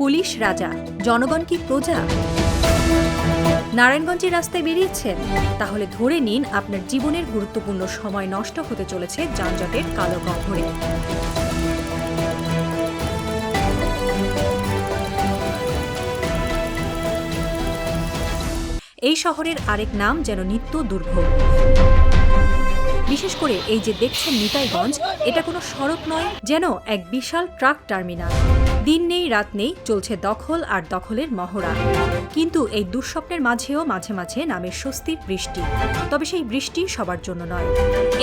Police রাজা, জনগণ কি প্রজা? নারায়ণগঞ্জের রাস্তায় বেরিয়েছেন? তাহলে ধরে নিন আপনার জীবনের গুরুত্বপূর্ণ সময় নষ্ট হতে চলেছে যানজটের কালো গহ্বরে। এই শহরের আরেক নাম যেন নিত্য দুর্ভোগ। বিশেষ করে এই যে দেখছেন নিতাইগঞ্জ, এটা কোনো সড়ক নয়, যেন এক বিশাল ট্রাক টার্মিনাল। দিন নেই রাত নেই চলছে দখল আর দখলের মহড়া। কিন্তু এই দুঃস্বপ্নের মাঝেও মাঝে মাঝে নামে স্বস্তির বৃষ্টি। তবে সেই বৃষ্টি সবার জন্য নয়।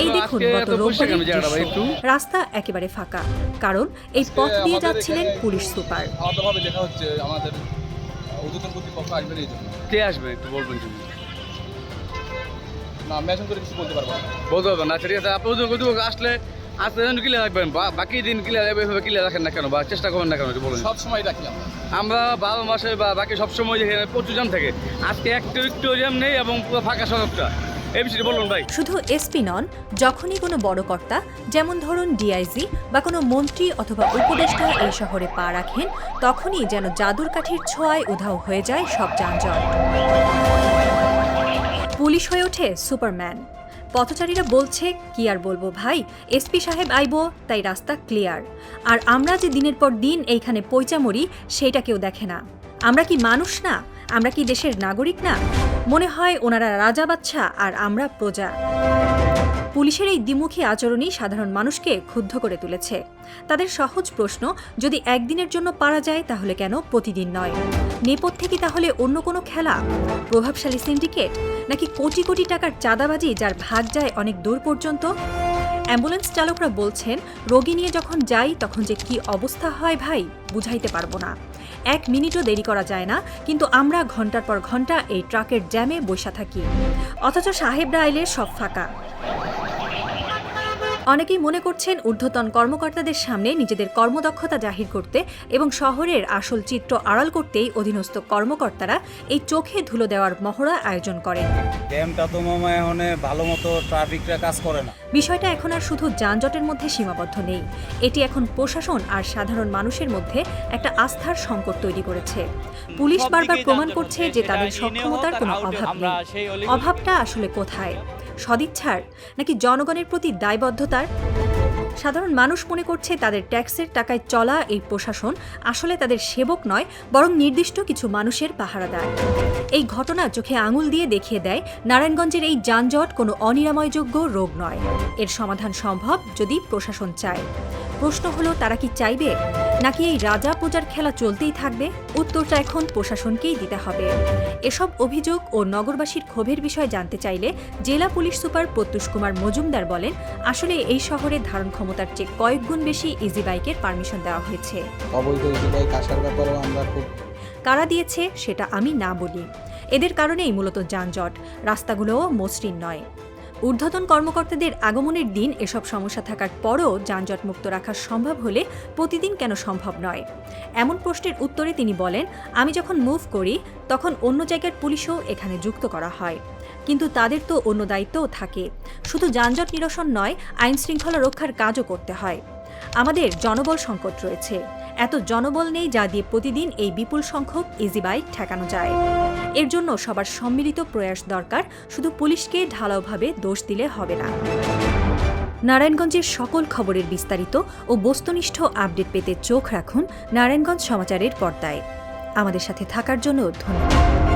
এই দেখুন গত রোববারের আমি। রাস্তা একেবারে ফাঁকা। কারণ এই পথ দিয়ে যাচ্ছিলেন পুলিশ সুপার। আলাদাভাবে দেখা হচ্ছে আমাদের উদ্যোতন কর্তৃপক্ষ আসবেন এই জন্য। কে আসবে একটু বলবেন তুমি না মেশন করে কিছু বলতে পারব না। বলতে হবে না ঠিক আছে আপনি ওজন কতটুকু আসলে আসলে যেন ক্লিয়ার রাখবেন বা বাকি দিন ক্লিয়ার এভাবে ক্লিয়ার রাখেন না কেন বা চেষ্টা করবেন না কেন একটু বলুন। সব সময় রাখি আমরা। আমরা বারো মাসে বা বাকি সব সময় যেখানে প্রচুর জ্যাম থাকে আজকে একটু একটু জ্যাম নেই এবং পুরো ফাঁকা সড়কটা এই বিষয়টি বলুন ভাই। শুধু এসপি নন যখনই কোনো বড় কর্তা যেমন ধরুন ডিআইজি বা কোনো মন্ত্রী অথবা উপদেষ্টা এই শহরে পা রাখেন তখনই যেন জাদুর কাঠির ছোঁয়ায় উধাও হয়ে যায় সব যানজট। পুলিশ হয়ে ওঠে সুপারম্যান। পথচারীরা বলছে, কি আর বলব ভাই এসপি সাহেব আইব, তাই রাস্তা ক্লিয়ার। আর আমরা যে দিনের পর দিন এইখানে পৈচা মরি সেইটা কেউ দেখে না। আমরা কি মানুষ না? আমরা কি দেশের নাগরিক না? মনে হয় ওনারা রাজা বাচ্চা আর আমরা প্রজা। পুলিশের এই দ্বিমুখী আচরণই সাধারণ মানুষকে ক্ষুব্ধ করে তুলেছে। তাদের সহজ প্রশ্ন, যদি একদিনের জন্য পারা যায় তাহলে কেন প্রতিদিন নয়? নেপথ্যে কি তাহলে অন্য কোনো খেলা? প্রভাবশালী সিন্ডিকেট? নাকি কোটি কোটি টাকার চাঁদাবাজি যার ভাগ যায় অনেক দূর পর্যন্ত? অ্যাম্বুলেন্স চালকরা বলছেন, রোগী নিয়ে যখন যাই তখন যে কি অবস্থা হয় ভাই বুঝাইতে পারব না। এক মিনিটও দেরি করা যায় না, কিন্তু আমরা ঘণ্টার পর ঘণ্টা এই ট্রাকের জ্যামে বসা থাকি। অথচ সাহেবরা আইলে সব ফাঁকা। অনেকেই মনে করছেন ঊর্ধ্বতন কর্মকর্তাদের সামনে নিজেদের কর্মদক্ষতা জাহির করতে এবং শহরের আসল চিত্র আড়াল করতেই অধীনস্থ কর্মকর্তারা এই চোখে ধুলো দেওয়ার মহড়া আয়োজন করেন। ড্যামটা তো মামা এখন ভালো মতো ট্রাফিকরা কাজ করে না। বিষয়টা এখন আর শুধু যানজটের মধ্যে সীমাবদ্ধ নেই। এটি এখন প্রশাসন আর সাধারণ মানুষের মধ্যে একটা আস্থার সংকট তৈরি করেছে। পুলিশ বারবার প্রমাণ করছে যে তাদের সক্ষমতার কোনো অভাব নেই। অভাবটা আসলে কোথায়? সদিচ্ছার নাকি জনগণের প্রতি দায়বদ্ধতার? সাধারণ মানুষ মনে করছে তাদের ট্যাক্সের টাকায় চলা এই প্রশাসন আসলে তাদের সেবক নয়, বরং নির্দিষ্ট কিছু মানুষের পাহারাদার। এই ঘটনা চোখে আঙুল দিয়ে দেখিয়ে দেয়, নারায়ণগঞ্জের এই যানজট কোনো অনিরাময়যোগ্য রোগ নয়। এর সমাধান সম্ভব যদি প্রশাসন চায়। প্রশ্ন হলো তারা কি চাইবে? নাকি এই রাজা পূজার খেলা চলতেই থাকবে? উত্তরটা এখন প্রশাসনকেই দিতে হবে। এসব অভিযোগ ও নগরবাসীর ক্ষোভের বিষয় জানতে চাইলে জেলা পুলিশ সুপার প্রত্যুষ কুমার মজুমদার বলেন আসলে এই শহরে ধারণ ক্ষমতার চেয়ে কয়েক গুণ বেশি ইজি বাইকের পারমিশন দেওয়া হয়েছে। অবৈধ বাইক আসার ব্যাপারেও আমরা খুব কারা দিয়েছে সেটা আমি না বলি। এদের কারণেই মূলত যানজট। রাস্তাগুলোও মসৃণ নয়। ঊর্ধ্বতন কর্মকর্তাদের আগমনের দিন এসব সমস্যা থাকার পরও যানজট মুক্ত রাখা সম্ভব হলে প্রতিদিন কেন সম্ভব নয়? এমন প্রশ্নের উত্তরে তিনি বলেন, আমি যখন মুভ করি, তখন অন্য জায়গার পুলিশও এখানে যুক্ত করা হয়। কিন্তু তাদের তো অন্য দায়িত্বও থাকে। শুধু যানজট নিরসন নয় আইন শৃঙ্খলা রক্ষার কাজও করতে হয়। আমাদের জনবল সংকট রয়েছে। এত জনবল নেই যা দিয়ে প্রতিদিন এই বিপুল সংখ্যক ইজি বাইক ঠেকানো যায়। এর জন্য সবার সম্মিলিত প্রয়াস দরকার, শুধু পুলিশকে ঢালাওভাবে দোষ দিলে হবে না। নারায়ণগঞ্জের সকল খবরের বিস্তারিত ও বস্তুনিষ্ঠ আপডেট পেতে চোখ রাখুন নারায়ণগঞ্জ সমাচারের পর্দায়। আমাদের সাথে থাকার জন্য ধন্যবাদ।